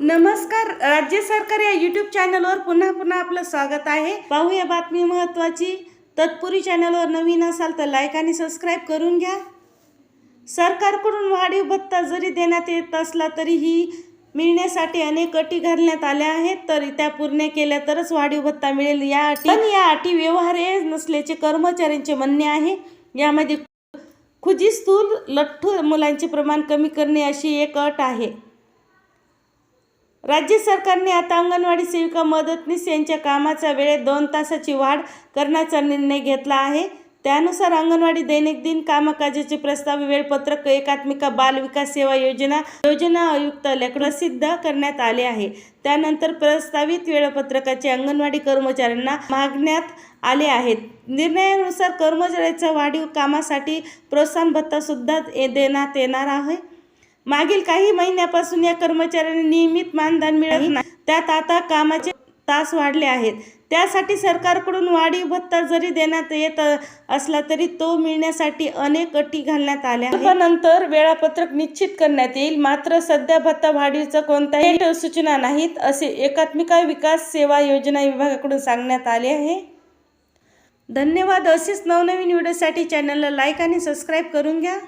नमस्कार राज्य सरकार या यूट्यूब चॅनलवर पुन्हा पुन्हा आपलं स्वागत आहे. पाहूया बातमी महत्त्वाची तत्पूर्वी चॅनलवर नवीन असाल तर लाईक आणि सबस्क्राईब करून घ्या. सरकारकडून वाढीव भत्ता जरी देण्यात येत असला तरीही मिळण्यासाठी अनेक अटी घालण्यात आल्या आहेत. तर त्या पूर्ण केल्या तरच वाढीव भत्ता मिळेल या अटी. पण या अटी व्यवहार्य नसल्याचे कर्मचाऱ्यांचे म्हणणे आहे. यामध्ये खुजी स्थूल लठ्ठू मुलांचे प्रमाण कमी करणे अशी एक अट आहे. राज्य सरकारने आता अंगणवाडी सेविका मदतनीस यांच्या कामाच्या वेळेत दोन तासाची वाढ करण्याचा निर्णय घेतला आहे. त्यानुसार अंगणवाडी दैनिक दिन कामकाजाचे प्रस्ताव वेळपत्रक एकात्मिका बाल विकास सेवा योजना योजना आयुक्तालय प्रसिद्ध करण्यात आले आहे. त्यानंतर प्रस्तावित वेळपत्रकाचे अंगणवाडी कर्मचाऱ्यांना मागण्यात आले आहेत. निर्णयानुसार कर्मचाऱ्याच्या वाढीव कामासाठी प्रोत्साहन भत्ता सुद्धा देण्यात येणार आहे. मागील काही महिन्यापासून या कर्मचाऱ्यांना नियमित मानधन मिळत नाही. त्यात आता कामाचे तास वाढले आहेत. त्यासाठी सरकारकडून वाढीव भत्ता जरी देण्यात येत असला तरी तो मिळण्यासाठी अनेक अटी घालण्यात आल्या आहेत. नंतर वेळापत्रक निश्चित करण्यात येईल. मात्र सध्या भत्ता वाढीवचं कोणत्याही सूचना नाहीत असे एकात्मिका विकास सेवा योजना विभागाकडून सांगण्यात आले आहे. धन्यवाद. असेच नवनवीन व्हिडिओसाठी चॅनलला लाईक आणि सबस्क्राईब करून घ्या.